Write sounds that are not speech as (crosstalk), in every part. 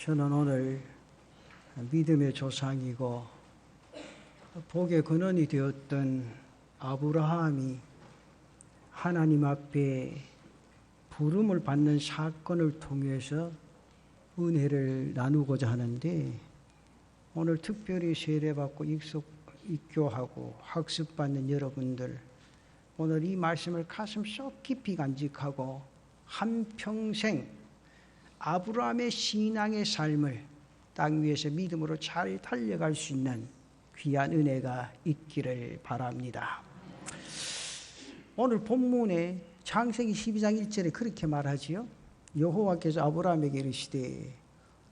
저는 오늘 믿음의 조상이고 복의 근원이 되었던 아브라함이 하나님 앞에 부름을 받는 사건을 통해서 은혜를 나누고자 하는데 오늘 특별히 세례받고 익숙 입교하고 학습받는 여러분들 오늘 이 말씀을 가슴 속 깊이 간직하고 한평생 아브라함의 신앙의 삶을 땅 위에서 믿음으로 잘 달려갈 수 있는 귀한 은혜가 있기를 바랍니다. 오늘 본문에 창세기 12장 1절에 그렇게 말하지요. 여호와께서 아브라함에게 이르시되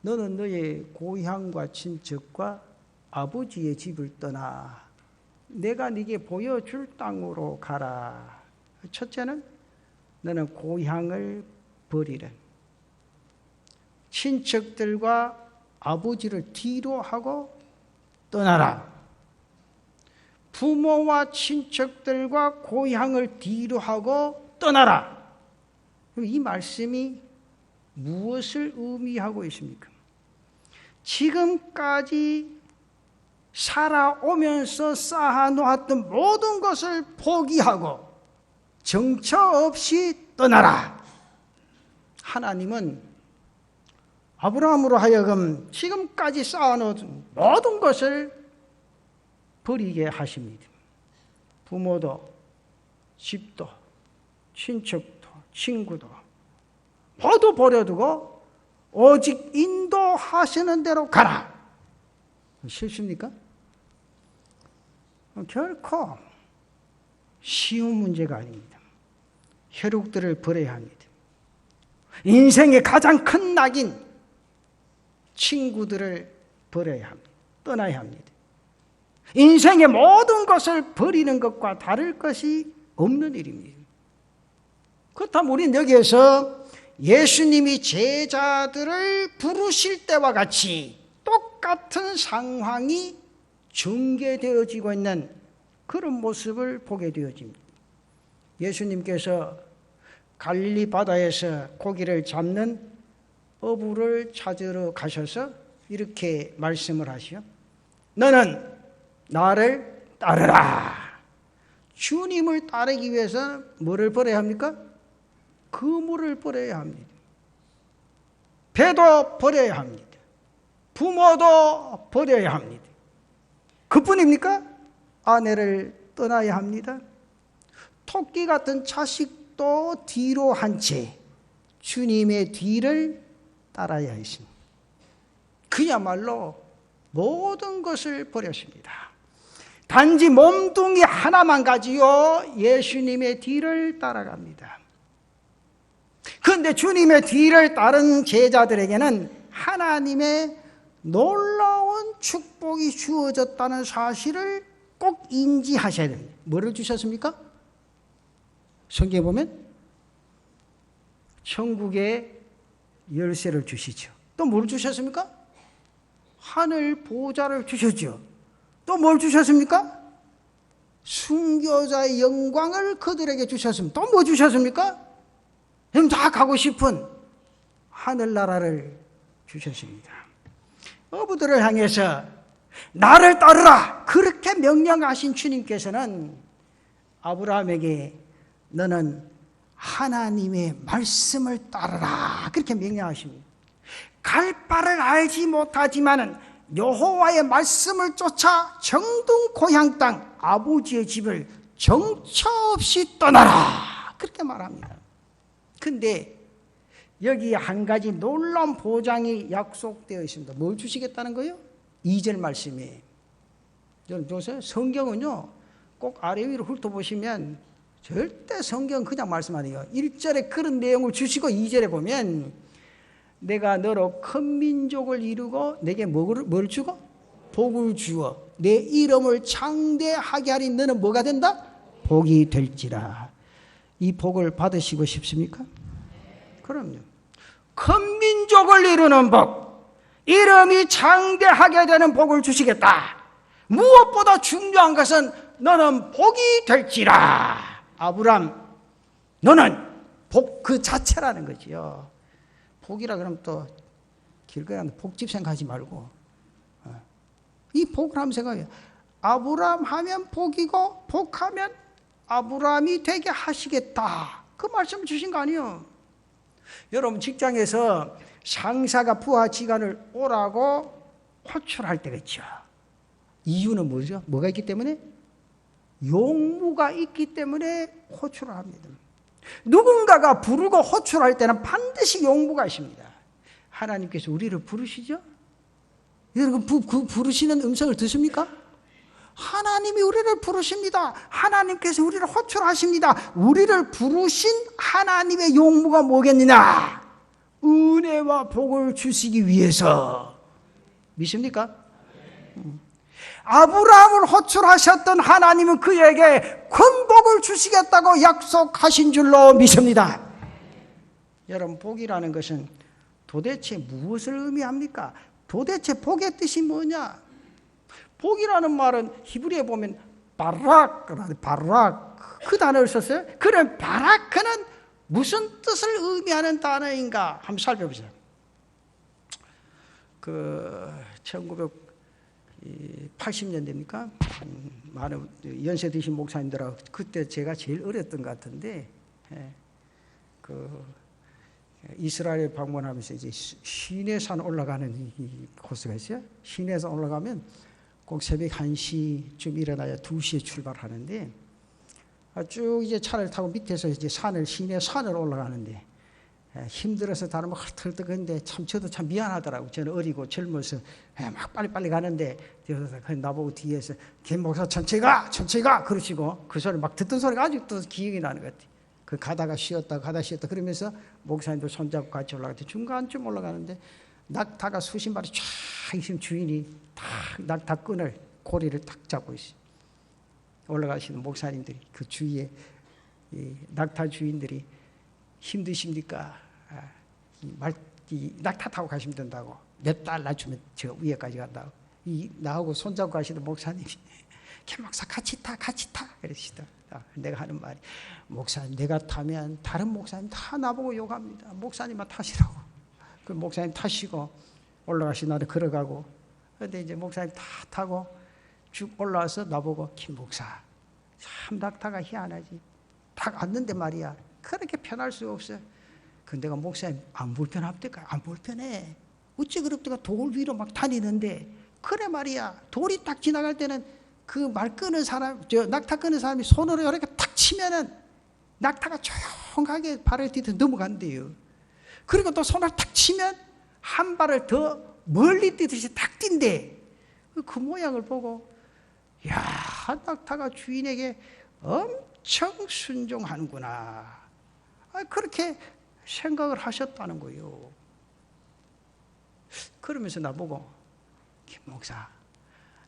너는 너의 고향과 친척과 아버지의 집을 떠나 내가 네게 보여줄 땅으로 가라. 첫째는 너는 고향을 버리는 친척들과 아버지를 뒤로 하고 떠나라. 부모와 친척들과 고향을 뒤로 하고 떠나라. 이 말씀이 무엇을 의미하고 있습니까? 지금까지 살아오면서 쌓아놓았던 모든 것을 포기하고 정처 없이 떠나라. 하나님은 아브라함으로 하여금 지금까지 쌓아놓은 모든 것을 버리게 하십니다. 부모도, 집도, 친척도, 친구도 모두 버려두고 오직 인도하시는 대로 가라. 싫습니까? 결코 쉬운 문제가 아닙니다. 혈육들을 버려야 합니다. 인생의 가장 큰 낙인 친구들을 버려야 합니다. 떠나야 합니다. 인생의 모든 것을 버리는 것과 다를 것이 없는 일입니다. 그렇다면 우리는 여기에서 예수님이 제자들을 부르실 때와 같이 똑같은 상황이 전개되어지고 있는 그런 모습을 보게 되어집니다. 예수님께서 갈릴리 바다에서 고기를 잡는 어부를 찾으러 가셔서 이렇게 말씀을 하시오. 너는 나를 따르라. 주님을 따르기 위해서 뭐를 버려야 합니까? 그물을 버려야 합니다. 배도 버려야 합니다. 부모도 버려야 합니다. 그뿐입니까? 아내를 떠나야 합니다. 토끼 같은 자식도 뒤로 한 채 주님의 뒤를 따라야 했습니다. 그야말로 모든 것을 버렸습니다. 단지 몸뚱이 하나만 가지요 예수님의 뒤를 따라갑니다. 그런데 주님의 뒤를 따른 제자들에게는 하나님의 놀라운 축복이 주어졌다는 사실을 꼭 인지하셔야 됩니다. 뭐를 주셨습니까? 성경에 보면 천국의 열쇠를 주시죠. 또 뭘 주셨습니까? 하늘 보좌를 주셨죠. 또 뭘 주셨습니까? 순교자의 영광을 그들에게 주셨습니다. 또 뭐 주셨습니까? 다 가고 싶은 하늘나라를 주셨습니다. 어부들을 향해서 나를 따르라 그렇게 명령하신 주님께서는 아브라함에게 너는 하나님의 말씀을 따르라 그렇게 명령하십니다. 갈 바를 알지 못하지만은 여호와의 말씀을 쫓아 정동 고향 땅 아버지의 집을 정처 없이 떠나라 그렇게 말합니다. 근데 여기 한 가지 놀라운 보장이 약속되어 있습니다. 뭘 주시겠다는 거예요? 2절 말씀에. 여러분 보세요. 성경은요. 꼭 아래 위로 훑어보시면 절대 성경 그냥 말씀 아니에요. 1절에 그런 내용을 주시고 2절에 보면 내가 너로 큰 민족을 이루고 내게 뭘, 뭘 주고? 복을 주어 내 이름을 창대하게 하리 너는 뭐가 된다? 복이 될지라. 이 복을 받으시고 싶습니까? 그럼요. 큰 민족을 이루는 복, 이름이 장대하게 되는 복을 주시겠다. 무엇보다 중요한 것은 너는 복이 될지라. 아브람, 너는 복 그 자체라는 거지요. 복이라 그러면 또 길거리 하는 복집 생각하지 말고 어. 이 복을 하면 생각해요. 아브라함 하면 복이고 복하면 아브라함이 되게 하시겠다. 그 말씀을 주신 거 아니에요. 여러분 직장에서 상사가 부하 직원을 오라고 호출할 때가 있죠. 이유는 뭐죠? 뭐가 있기 때문에? 용무가 있기 때문에 호출을 합니다. 누군가가 부르고 호출할 때는 반드시 용무가 있습니다. 하나님께서 우리를 부르시죠? 여러분 부, 그 부르시는 음성을 듣습니까? 하나님이 우리를 부르십니다. 하나님께서 우리를 호출하십니다. 우리를 부르신 하나님의 용무가 뭐겠느냐? 은혜와 복을 주시기 위해서. 믿습니까? 음. 아브라함을 호출하셨던 하나님은 그에게 큰 복을 주시겠다고 약속하신 줄로 믿습니다. 여러분, 복이라는 것은 도대체 무엇을 의미합니까? 도대체 복의 뜻이 뭐냐? 복이라는 말은 히브리에 보면 바락, 바락 그 단어를 썼어요. 그럼 바라크는 무슨 뜻을 의미하는 단어인가? 한번 살펴보세요. 그 1980년대입니까? 많은 연세 드신 목사님들하고 그때 제가 제일 어렸던 것 같은데 예, 그 이스라엘 방문하면서 이제 시내산 올라가는 이 코스가 있어요. 시내산 올라가면 꼭 새벽 1시쯤 일어나야 2시에 출발하는데 아, 쭉 이제 차를 타고 밑에서 이제 산을 시내 산을 올라가는데 힘들어서 다른 뭐 헐떡헐떡한데 참 저도 참 미안하더라고. 저는 어리고 젊어서 막 빨리빨리 가는데 나보고 뒤에서 김 목사 천천히 가, 천천히 가 그러시고 그 소리 막 듣던 소리가 아직도 기억이 나는 것 같아. 그 가다가 쉬었다 가다 쉬었다 그러면서 목사님도 손잡고 같이 올라가는데 중간쯤 올라가는데 낙타가 수십 마리 쫙 있으면 주인이 딱 낙타 끈을 고리를 딱 잡고 있어. 올라가시는 목사님들이 그 주위에 낙타 주인들이 힘드십니까? 아, 말, 이 낙타 타고 가시면 된다고. 몇 달 낮추면 저 위에까지 간다고. 이 나하고 손잡고 가시는 목사님이 (laughs) 김 목사 같이 타, 같이 타 그러시다. 아, 내가 하는 말이 목사님 내가 타면 다른 목사님 다 나보고 욕합니다. 목사님만 타시라고. 그 목사님 타시고 올라가신 날에 걸어가고. 근데 이제 목사님 다 타고 쭉 올라와서 나보고 김 목사 참 낙타가 희한하지. 딱 왔는데 말이야. 그렇게 편할 수 없어요. 근데 내가 목사님 안 불편합니까? 안 불편해. 어찌 그렇다가 돌 위로 막 다니는데 그래 말이야. 돌이 딱 지나갈 때는 그 말 끄는 사람, 저 낙타 끄는 사람이 손으로 이렇게 탁 치면은 낙타가 조용하게 발을 디뎌 넘어간대요. 그리고 또 손을 탁 치면 한 발을 더 멀리 뛰듯이 탁 뛴대. 그 모양을 보고 야 낙타가 주인에게 엄청 순종하는구나. 그렇게 생각을 하셨다는 거예요. 그러면서 나보고 김 목사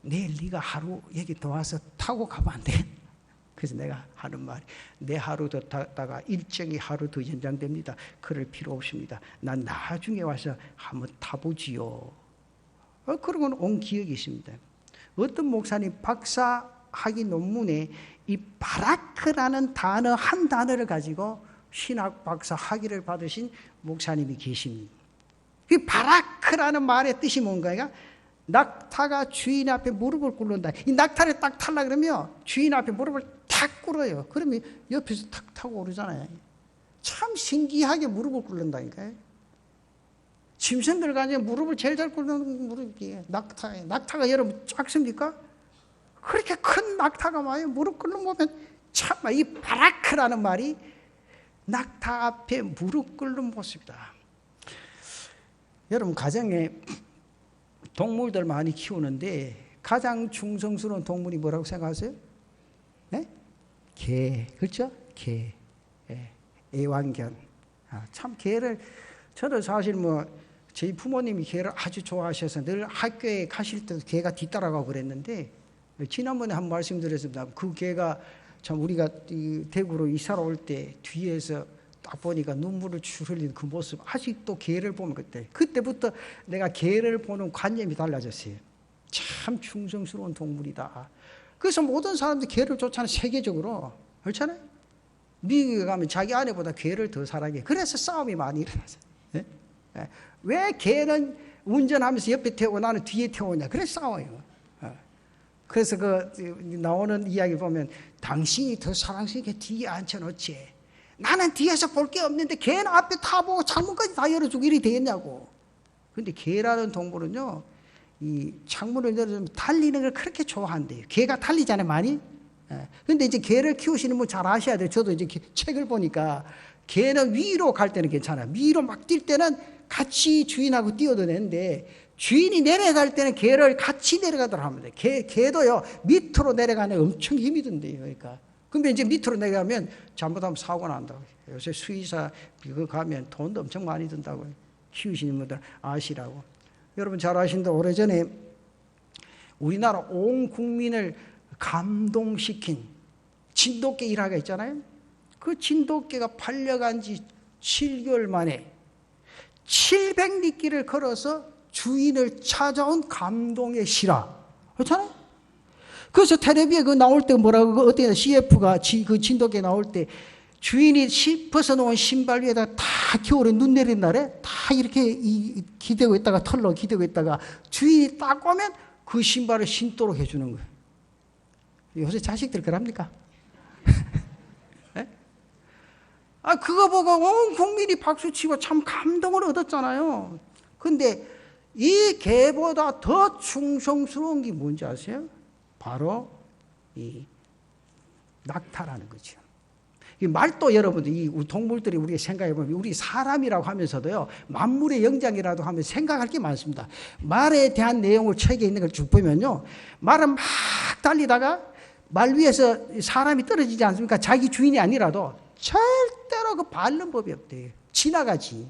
내일 네가 하루 여기 더 와서 타고 가면 안 돼? (laughs) 그래서 내가 하는 말이 내 하루 더 타다가 일정이 하루 더 연장됩니다. 그럴 필요 없습니다. 난 나중에 와서 한번 타보지요. 어, 건온 기억이 있습니다. 어떤 목사님 박사학위 논문에 이 바라크라는 단어 한 단어를 가지고 신학 박사 학위를 받으신 목사님이 계십니다. 이 바라크라는 말의 뜻이 뭔가요? 낙타가 주인 앞에 무릎을 꿇는다. 이 낙타를 딱 탈라 그러면 주인 앞에 무릎을 탁 꿇어요. 그러면 옆에서 탁 타고 오르잖아요. 참 신기하게 무릎을 꿇는다니까요. 짐승들과 무릎을 제일 잘 꿇는 무릎이 낙타예요. 낙타가 여러분 작습니까? 그렇게 큰 낙타가 와요. 무릎 꿇는 보면 참 이 바라크라는 말이 낙타 앞에 무릎 꿇는 모습이다. 여러분 가정에 동물들 많이 키우는데 가장 충성스러운 동물이 뭐라고 생각하세요? 네? 개, 그렇죠? 개, 예. 애완견. 아, 참 개를 저는 사실 뭐 저희 부모님이 개를 아주 좋아하셔서 늘 학교에 가실 때도 개가 뒤따라가고 그랬는데 지난번에 한 말씀드렸습니다. 그 개가 참 우리가 대구로 이사를 올때 뒤에서 딱 보니까 눈물을 줄 흘리는 그 모습 아직도 개를 보면 그때 그때부터 내가 개를 보는 관념이 달라졌어요. 참 충성스러운 동물이다. 그래서 모든 사람들이 개를 쫓아는 세계적으로 그렇잖아요. 미국에 가면 자기 아내보다 개를 더 사랑해. 그래서 싸움이 많이 일어나서. 네? 왜 개는 운전하면서 옆에 태우고 나는 뒤에 태우냐. 그래 싸워요. 어. 그래서 그 나오는 이야기 보면 당신이 더 사랑스럽게 뒤에 앉혀놓지. 나는 뒤에서 볼 게 없는데 걔는 앞에 타보고 창문까지 다 열어주고 이리 되겠냐고. 근데 개라는 동물은요, 이 창문을 열어주면 달리는 걸 그렇게 좋아한대요. 개가 달리잖아요, 많이. 예. 근데 이제 개를 키우시는 분 잘 아셔야 돼요. 저도 이제 개- 책을 보니까 개는 위로 갈 때는 괜찮아요. 위로 막 뛸 때는 같이 주인하고 뛰어도 되는데 주인이 내려갈 때는 개를 같이 내려가도록 하면 돼요. 개, 개도요, 밑으로 내려가는 엄청 힘이 든대요. 그러니까. 근데 이제 밑으로 내려가면 잘못하면 사고가 난다고. 요새 수의사 그거 가면 돈도 엄청 많이 든다고. 키우시는 분들 아시라고. 여러분 잘 아신다. 오래전에 우리나라 온 국민을 감동시킨 진돗개 일화가 있잖아요. 그 진돗개가 팔려간 지 7개월 만에 700리길을 걸어서 주인을 찾아온 감동의 실화. 그렇잖아요? 그래서 텔레비에 그 나올 때 뭐라고 그 어때 CF가 지, 그 진돗개 나올 때 주인이 시- 벗어놓은 신발 위에다 다 겨울에 눈 내린 날에 다 이렇게 이, 기대고 있다가 털로 기대고 있다가 주인이 딱 오면 그 신발을 신도록 해주는 거예요. 요새 자식들 그럽니까? (laughs) 예? 아 그거 보고 온 국민이 박수치고 참 감동을 얻었잖아요. 근데 이 개보다 더 충성스러운 게 뭔지 아세요? 바로 이 낙타라는 거죠. 이 말도 여러분들 이 동물들이 우리가 생각해 보면 우리 사람이라고 하면서도요 만물의 영장이라도 하면 생각할 게 많습니다. 말에 대한 내용을 책에 있는 걸 쭉 보면요 말은 막 달리다가 말 위에서 사람이 떨어지지 않습니까? 자기 주인이 아니라도 절대로 그 밟는 법이 없대요. 지나가지.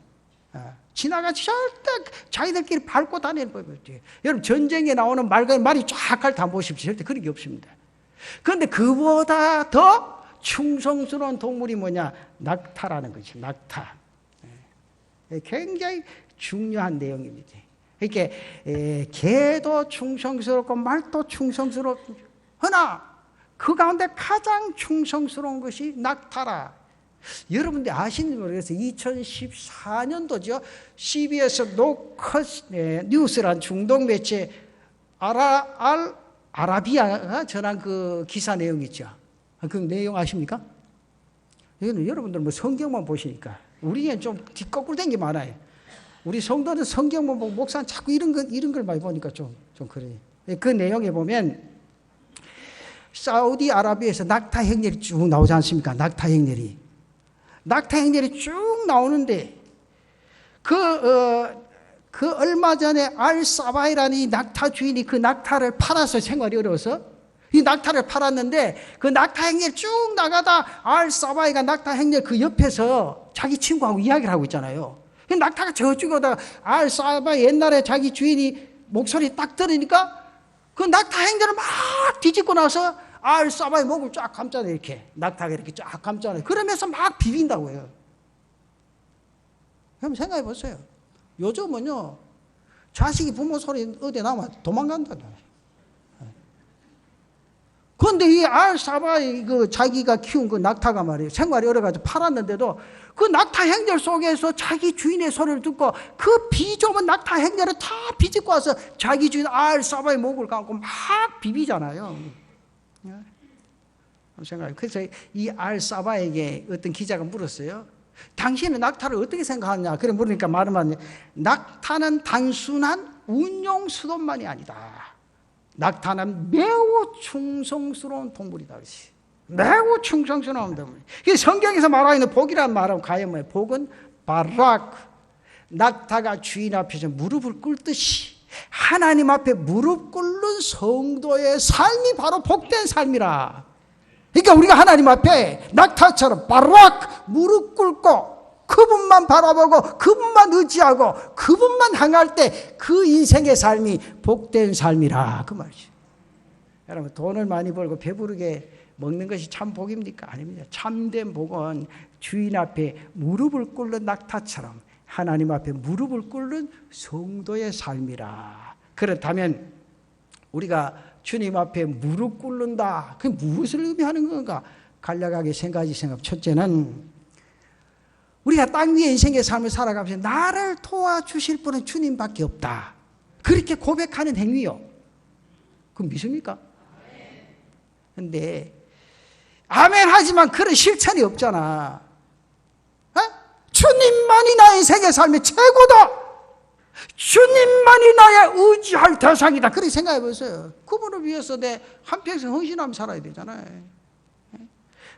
아, 지나가지 절대 자기들끼리 밟고 다니는 법이 없대요. 여러분 전쟁에 나오는 말과 말이 쫙갈다 보십시오. 절대 그런 게 없습니다. 그런데 그보다 더 충성스러운 동물이 뭐냐? 낙타라는 거죠. 낙타. 예, 굉장히 중요한 내용입니다. 이렇게 에, 개도 충성스럽고 말도 충성스럽고 하나 그 가운데 가장 충성스러운 것이 낙타라. 여러분들 아시는지 모르겠어요. 2014년도죠. CBS 노커스 네, 뉴스란 중동 매체 아라 알 아라비아가 전한 그 기사 내용 있죠. 그 내용 아십니까? 이거는 여러분들 뭐 성경만 보시니까 우리는 좀 뒷거꾸로 된 게 많아요. 우리 성도는 성경만 보고 목사는 자꾸 이런 거 이런 걸 많이 보니까 좀 좀 그래요. 그 내용에 보면 사우디 아라비아에서 낙타 행렬이 쭉 나오지 않습니까? 낙타 행렬이 낙타 행렬이 쭉 나오는데 그 어, 그 얼마 전에 알 사바이라는 이 낙타 주인이 그 낙타를 팔아서 생활이 어려워서 이 낙타를 팔았는데 그 낙타 행렬 쭉 나가다 알 사바이가 낙타 행렬 그 옆에서 자기 친구하고 이야기를 하고 있잖아요. 그 낙타가 저쪽에 오다가 알 사바이 옛날에 자기 주인이 목소리 딱 들으니까 그 낙타 행렬을 막 뒤집고 나서 알 사바이 목을 쫙 감잖아요 이렇게 낙타가 이렇게 쫙 감잖아요. 그러면서 막 비빈다고 해요. 그럼 생각해 보세요. 요즘은요, 자식이 부모 소리 어디 나면 도망간다잖아요. 그런데 이 알사바이 그 자기가 키운 그 낙타가 말이에요. 생활이 어려가지고 팔았는데도 그 낙타 행렬 속에서 자기 주인의 소리를 듣고 그 비좁은 낙타 행렬을 다 비집고 와서 자기 주인 알사바의 목을 감고 막 비비잖아요. 예? 생각해. 그래서 이 알 사바에게 어떤 기자가 물었어요. 당신은 낙타를 어떻게 생각하냐? 그래 물으니까 말하면 낙타는 단순한 운용 수단만이 아니다. 낙타는 매우 충성스러운 동물이다. 그렇지. 매우 충성스러운 동물. 이 성경에서 말하고 있는 복이라는 말은 과연 뭐예요? 복은 바락. 낙타가 주인 앞에서 무릎을 꿇듯이 하나님 앞에 무릎 꿇는 성도의 삶이 바로 복된 삶이라. 그러니까 우리가 하나님 앞에 낙타처럼 바락 무릎 꿇고 그분만 바라보고 그분만 의지하고 그분만 향할 때 그 인생의 삶이 복된 삶이라 그 말이죠. 여러분 돈을 많이 벌고 배부르게 먹는 것이 참 복입니까? 아닙니다. 참된 복은 주인 앞에 무릎을 꿇는 낙타처럼 하나님 앞에 무릎을 꿇는 성도의 삶이라. 그렇다면 우리가 주님 앞에 무릎 꿇는다. 그게 무엇을 의미하는 건가? 간략하게 세 가지 생각. 첫째는 우리가 땅 위에 인생의 삶을 살아가면서 나를 도와주실 분은 주님밖에 없다. 그렇게 고백하는 행위요. 그럼 믿습니까? 근데 아멘 하지만 그런 실천이 없잖아. 어? 주님만이 나의 세계 삶의 최고다. 주님만이 나의 의지할 대상이다. 그렇게 생각해 보세요. 그분을 위해서 내 한평생 헌신하며 살아야 되잖아요.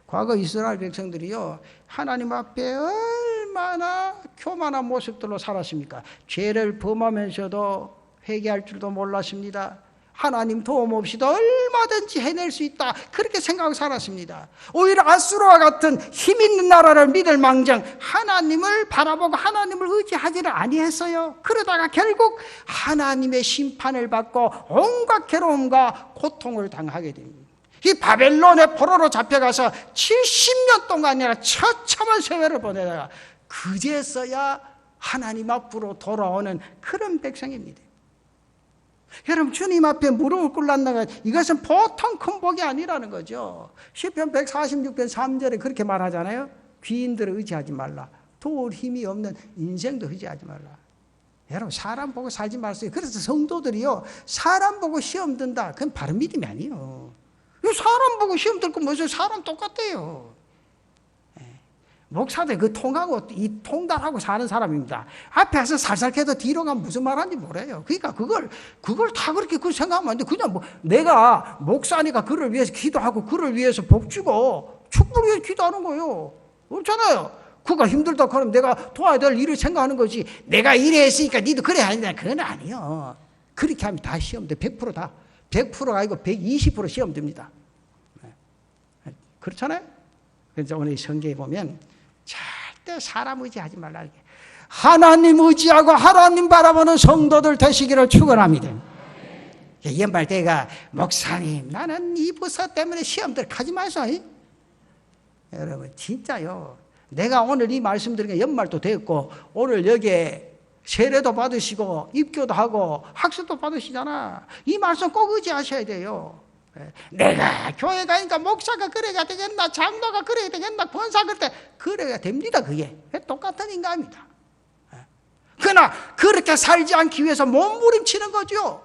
과거 이스라엘 백성들이요, 하나님 앞에 얼마나 교만한 모습들로 살았습니까? 죄를 범하면서도 회개할 줄도 몰랐습니다. 하나님 도움 없이도 얼마든지 해낼 수 있다. 그렇게 생각하고 살았습니다. 오히려 아수르와 같은 힘 있는 나라를 믿을 망정 하나님을 바라보고 하나님을 의지하지를 아니했어요. 그러다가 결국 하나님의 심판을 받고 온갖 괴로움과 고통을 당하게 됩니다. 이 바벨론의 포로로 잡혀가서 70년 동안이나 처참한 세월을 보내다가 그제서야 하나님 앞으로 돌아오는 그런 백성입니다. 여러분 주님 앞에 무릎을 꿇는다는 것 이것은 보통 큰 복이 아니라는 거죠. 시편 146편 3절에 그렇게 말하잖아요. 귀인들을 의지하지 말라. 도울 힘이 없는 인생도 의지하지 말라. 여러분 사람 보고 살지 마세요. 그래서 성도들이요 사람 보고 시험 든다. 그건 바른 믿음이 아니에요. 사람 보고 시험 들고 무슨 사람 똑같대요. 목사들 그 통하고 이 통달하고 사는 사람입니다. 앞에 와서 살살 해도 뒤로 가면 무슨 말하는지 모르요. 그러니까 그걸 그걸 다 그렇게 그 생각하면 안 돼. 그냥 뭐 내가 목사니까 그를 위해서 기도하고 그를 위해서 복 주고 축복을 위해서 기도하는 거예요. 그렇잖아요. 그가 힘들다 그러면 내가 도와야 될 일을 생각하는 거지. 내가 이래 했으니까 니도 그래 아니다. 그건 아니요. 그렇게 하면 다 시험 돼. 100% 다. 100%가 아니고 120% 시험 됩니다. 네. 그렇잖아요. 그래서 오늘 성경에 보면 절대 사람 의지하지 말라. 하나님 의지하고 하나님 바라보는 성도들 되시기를 축원합니다. 연말 때가 목사님 나는 이 부서 때문에 시험들 가지 마세요. 여러분 진짜요. 내가 오늘 이 말씀 드리니까 연말도 됐고 오늘 여기에 세례도 받으시고 입교도 하고 학습도 받으시잖아. 이 말씀 꼭 의지하셔야 돼요. 내가 교회 가니까 목사가 그래야 되겠나 장로가 그래야 되겠나 권사 그때 그래야 됩니다 그게. 똑같은 인간입니다. 그러나 그렇게 살지 않기 위해서 몸부림치는 거죠.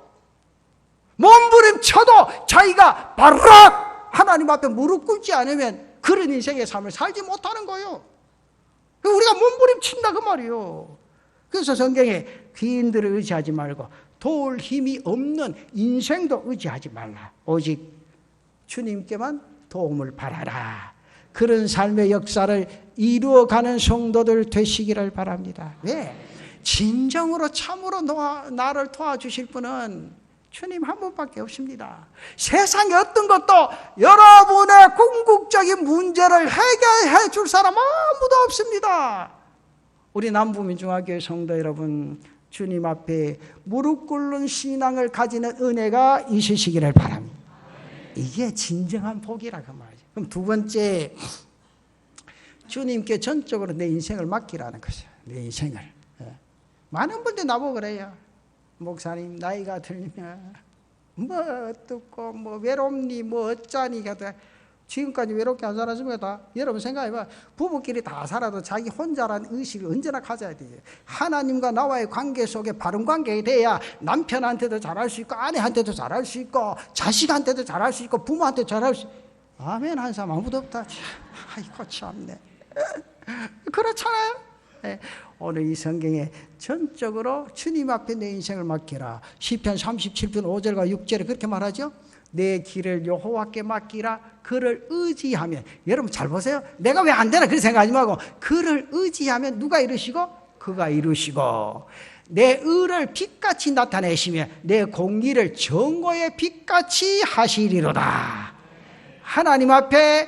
몸부림쳐도 자기가 바락 하나님 앞에 무릎 꿇지 않으면 그런 인생의 삶을 살지 못하는 거예요. 우리가 몸부림친다 그 말이에요. 그래서 성경에 귀인들을 의지하지 말고 도울 힘이 없는 인생도 의지하지 말라. 오직 주님께만 도움을 바라라. 그런 삶의 역사를 이루어가는 성도들 되시기를 바랍니다. 왜? 진정으로 참으로 나를 도와주실 분은 주님 한 분밖에 없습니다. 세상에 어떤 것도 여러분의 궁극적인 문제를 해결해 줄 사람 아무도 없습니다. 우리 남부민중학교의 성도 여러분, 주님 앞에 무릎 꿇는 신앙을 가지는 은혜가 있으시기를 바랍니다. 이게 진정한 복이라 그 말이죠. 그럼 두 번째 주님께 전적으로 내 인생을 맡기라는 것이에요. 내 인생을. 예. 많은 분들이 나보고 그래요. 목사님 나이가 들면 뭐 어떻고 뭐 외롭니 뭐 어쩌니 하다 지금까지 외롭게 안 살았습니까? 다? 여러분 생각해봐. 부부끼리 다 살아도 자기 혼자라는 의식을 언제나 가져야 돼요. 하나님과 나와의 관계 속에 바른 관계가 돼야 남편한테도 잘할 수 있고, 아내한테도 잘할 수 있고, 자식한테도 잘할 수 있고, 부모한테 잘할 수 있고. 아멘 한 사람 아무도 없다. 아이고, 참네. (laughs) 그렇잖아요. 네. 오늘 이 성경에 전적으로 주님 앞에 내 인생을 맡기라. 시편 37편 5절과 6절에 그렇게 말하죠. 내 길을 여호와께 맡기라. 그를 의지하면 여러분 잘 보세요. 내가 왜 안 되나 그렇게 생각하지 말고 그를 의지하면 누가 이루시고? 그가 이루시고. 내 의를 빛같이 나타내시며 내 공의를 정오의 빛같이 하시리로다. 하나님 앞에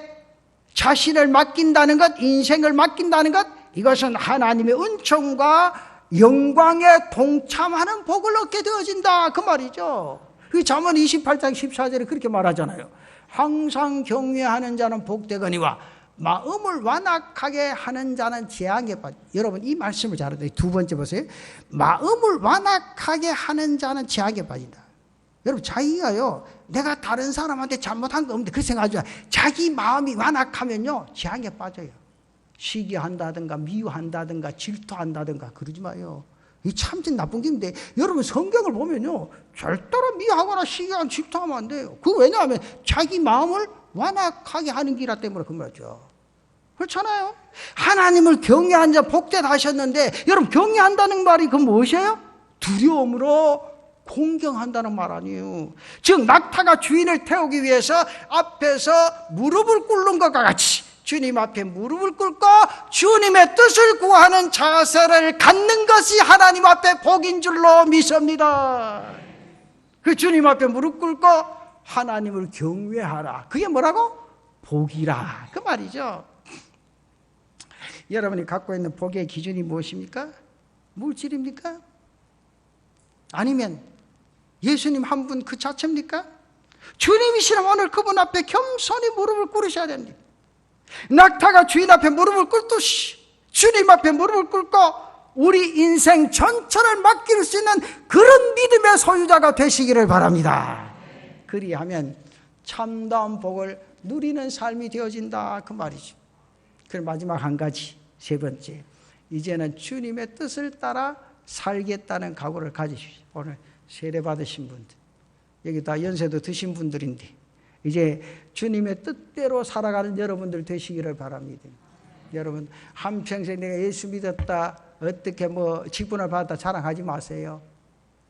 자신을 맡긴다는 것 인생을 맡긴다는 것 이것은 하나님의 은총과 영광에 동참하는 복을 얻게 되어진다. 그 말이죠 그 잠언 28장 14절에 그렇게 말하잖아요. 항상 경외하는 자는 복되거니와 마음을 완악하게 하는 자는 재앙에 빠져. 여러분 이 말씀을 잘 알아요. 두 번째 보세요. 마음을 완악하게 하는 자는 재앙에 빠진다. 여러분 자기가요. 내가 다른 사람한테 잘못한 거 없는데 그 생각하지 마. 자기 마음이 완악하면요. 재앙에 빠져요. 시기한다든가 미워한다든가 질투한다든가 그러지 마요. 이 참진 나쁜 길인데 여러분 성경을 보면요 절대로 미워하거나 시기한 질투하면 안 돼요. 그 왜냐하면 자기 마음을 완악하게 하는 기라 때문에 그 말이죠. 그렇잖아요. 하나님을 경외한 자 복되다 하셨는데 여러분 경외한다는 말이 그 무엇이에요? 두려움으로 공경한다는 말 아니에요. 즉 낙타가 주인을 태우기 위해서 앞에서 무릎을 꿇는 것과 같이 주님 앞에 무릎을 꿇고 주님의 뜻을 구하는 자세를 갖는 것이 하나님 앞에 복인 줄로 믿습니다. 그 주님 앞에 무릎 꿇고 하나님을 경외하라. 그게 뭐라고? 복이라. 그 말이죠. 여러분이 갖고 있는 복의 기준이 무엇입니까? 물질입니까? 아니면 예수님 한 분 그 자체입니까? 주님이시라면 오늘 그분 앞에 겸손히 무릎을 꿇으셔야 됩니다. 낙타가 주인 앞에 무릎을 꿇듯이 주님 앞에 무릎을 꿇고 우리 인생 전체를 맡길 수 있는 그런 믿음의 소유자가 되시기를 바랍니다. 그리하면 참다운 복을 누리는 삶이 되어진다 그 말이죠. 그리고 마지막 한 가지 세 번째 이제는 주님의 뜻을 따라 살겠다는 각오를 가지십시오. 오늘 세례 받으신 분들 여기 다 연세도 드신 분들인데 이제 주님의 뜻대로 살아가는 여러분들 되시기를 바랍니다. 여러분 한평생 내가 예수 믿었다 어떻게 뭐 직분을 받았다 자랑하지 마세요.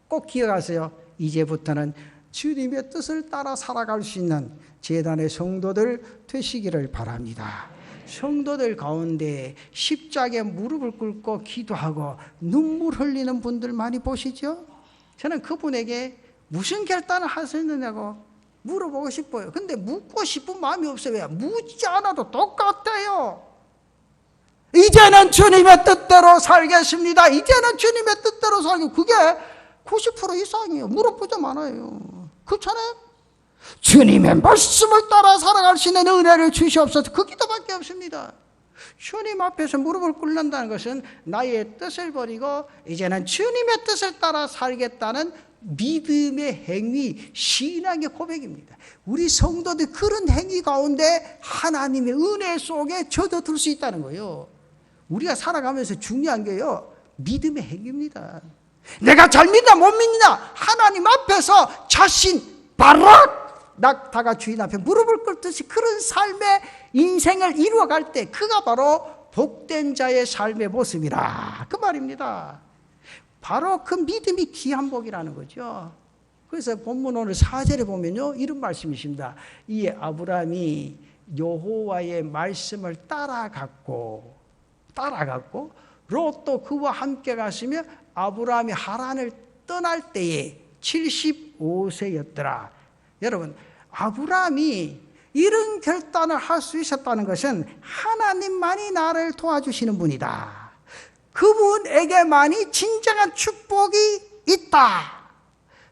꼭 기억하세요. 이제부터는 주님의 뜻을 따라 살아갈 수 있는 재단의 성도들 되시기를 바랍니다. 성도들 가운데 십자가에 무릎을 꿇고 기도하고 눈물 흘리는 분들 많이 보시죠? 저는 그분에게 무슨 결단을 하셨느냐고 물어보고 싶어요. 근데 묻고 싶은 마음이 없어요. 왜? 묻지 않아도 똑같아요. 이제는 주님의 뜻대로 살겠습니다. 이제는 주님의 뜻대로 살고 그게 90% 이상이에요. 물어보자 많아요. 그렇잖아요? 주님의 말씀을 따라 살아갈 수 있는 은혜를 주시옵소서. 그 기도밖에 없습니다. 주님 앞에서 무릎을 꿇는다는 것은 나의 뜻을 버리고 이제는 주님의 뜻을 따라 살겠다는 믿음의 행위, 신앙의 고백입니다. 우리 성도들 그런 행위 가운데 하나님의 은혜 속에 젖어들 수 있다는 거예요. 우리가 살아가면서 중요한 게요, 믿음의 행위입니다. 내가 잘 믿나 못 믿냐? 하나님 앞에서 자신 바락 낙타가 주인 앞에 무릎을 꿇듯이 그런 삶의 인생을 이루어갈 때 그가 바로 복된 자의 삶의 모습이라 그 말입니다. 바로 그 믿음이 귀한 복이라는 거죠. 그래서 본문 오늘 4절에 보면요. 이런 말씀이십니다. 이 아브라함이 여호와의 말씀을 따라갔고 따라갔고 롯도 그와 함께 갔으며 아브라함이 하란을 떠날 때에 75세였더라. 여러분, 아브라함이 이런 결단을 할 수 있었다는 것은 하나님만이 나를 도와주시는 분이다. 그분에게만이 진정한 축복이 있다.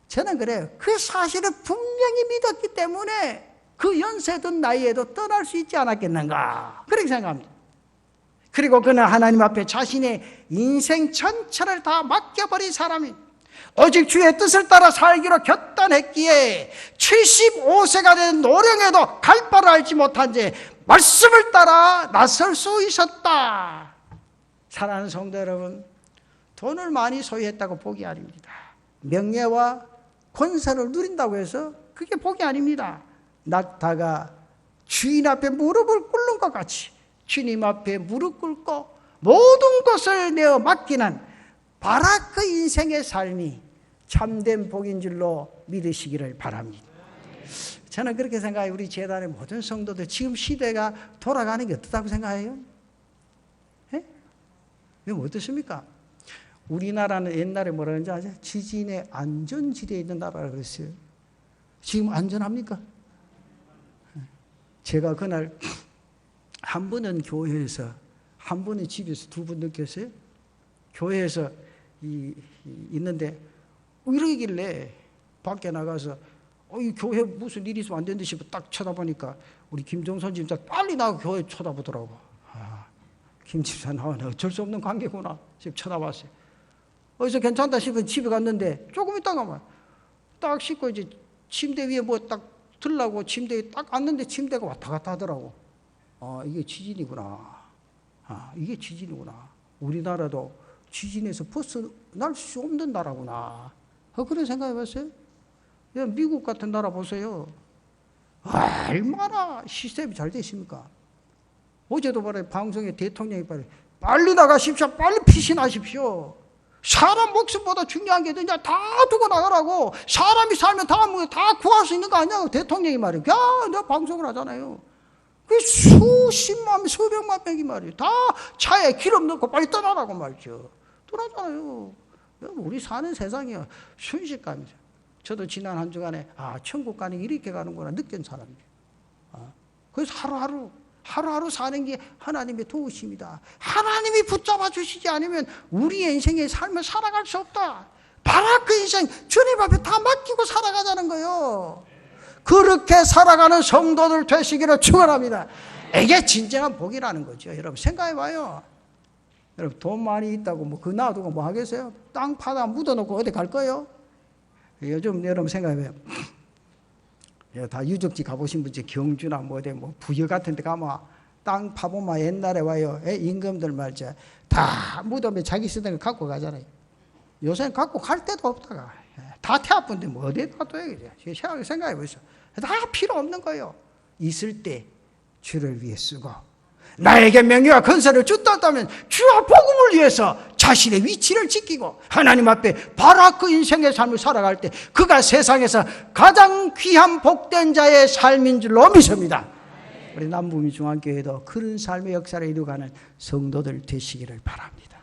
저는 그래요. 그 사실을 분명히 믿었기 때문에 그 연세든 나이에도 떠날 수 있지 않았겠는가. 그렇게 생각합니다. 그리고 그는 하나님 앞에 자신의 인생 전체를 다 맡겨버린 사람이 오직 주의 뜻을 따라 살기로 결단했기에 75세가 된 노령에도 갈 바를 알지 못한 지 말씀을 따라 나설 수 있었다. 사랑하는 성도 여러분, 돈을 많이 소유했다고 복이 아닙니다. 명예와 권세를 누린다고 해서 그게 복이 아닙니다. 낙타가 주인 앞에 무릎을 꿇는 것 같이 주님 앞에 무릎 꿇고 모든 것을 내어 맡기는 바라 그 인생의 삶이 참된 복인 줄로 믿으시기를 바랍니다. 저는 그렇게 생각해요. 우리 재단의 모든 성도들 지금 시대가 돌아가는 게 어떻다고 생각해요? 예? 이거 어떻습니까? 우리나라는 옛날에 뭐라 그러는지 아세요? 지진의 안전지대에 있는 나라라 그랬어요. 지금 안전합니까? 제가 그날 (clears throat) 한 분은 교회에서 한 분은 집에서 두분 느꼈어요. 교회에서 이, 이, 있는데 이러길래 밖에 나가서 어, 이 교회 무슨 일이 있으면 안 되는 듯이 딱 쳐다보니까 우리 김종선 집사 빨리 나가 교회 쳐다보더라고. 아, 김 집사 나와 어쩔 수 없는 관계구나. 지금 쳐다봤어요. 어디서 괜찮다 싶으면 집에 갔는데 조금 있다가 딱 씻고 이제 침대 위에 뭐 딱 들라고 침대에 딱 앉는데 침대가 왔다 갔다 하더라고. 아, 이게 지진이구나. 아, 이게 지진이구나. 우리나라도 지진에서 벗어날 수 없는 나라구나. 어, 그런 생각해 봤어요? 예, 미국 같은 나라 보세요. 얼마나 시스템이 잘 되십니까? 어제도 말해 방송에 대통령이 말해 빨리 나가십시오. 빨리 피신하십시오. 사람 목숨보다 중요한 게 있느냐 다 두고 나가라고. 사람이 살면 다, 뭐, 다 구할 수 있는 거 아니냐고 대통령이 말이야 야, 내가 방송을 하잖아요. 그 수십만 수백만 명이 말이에요. 다 차에 기름 넣고 빨리 떠나라고 말이죠. 떠나잖아요. 우리 사는 세상이요 순식간이죠 저도 지난 한 주간에 아 천국 가는 게 이렇게 가는구나 느낀 사람이에요 아, 그래서 하루하루 하루하루 사는 게 하나님의 도우심이다. 하나님이 붙잡아 주시지 않으면 우리의 인생의 삶을 살아갈 수 없다. 바라크 인생 주님 앞에 다 맡기고 살아가자는 거예요. 그렇게 살아가는 성도들 되시기를 축원합니다. 이게 진정한 복이라는 거죠. 여러분 생각해 봐요. 여러분 돈 많이 있다고 뭐 그 놔두고 뭐 하겠어요? 땅 파다 묻어놓고 어디 갈 거예요? 요즘 여러분 생각해 봐요. 예, 다 유적지 가보신 분이 경주나 뭐 어디 뭐 부여 같은 데 가면 땅 파보면 옛날에 와요. 예, 임금들 말이죠. 다 무덤에 자기 쓰던 거 갖고 가잖아요. 요새는 갖고 갈 데도 없다가. 예, 다 태아쁜데 뭐 어디에다 둬야 돼? 생각해 보세요. 다 필요 없는 거예요. 있을 때 주를 위해 쓰고 나에게 명예와 건설을 줬다면 주와 복음을 위해서 자신의 위치를 지키고 하나님 앞에 바라크 인생의 삶을 살아갈 때 그가 세상에서 가장 귀한 복된 자의 삶인 줄로 믿습니다. 우리 남부미 중앙교회도 그런 삶의 역사를 이루가는 성도들 되시기를 바랍니다.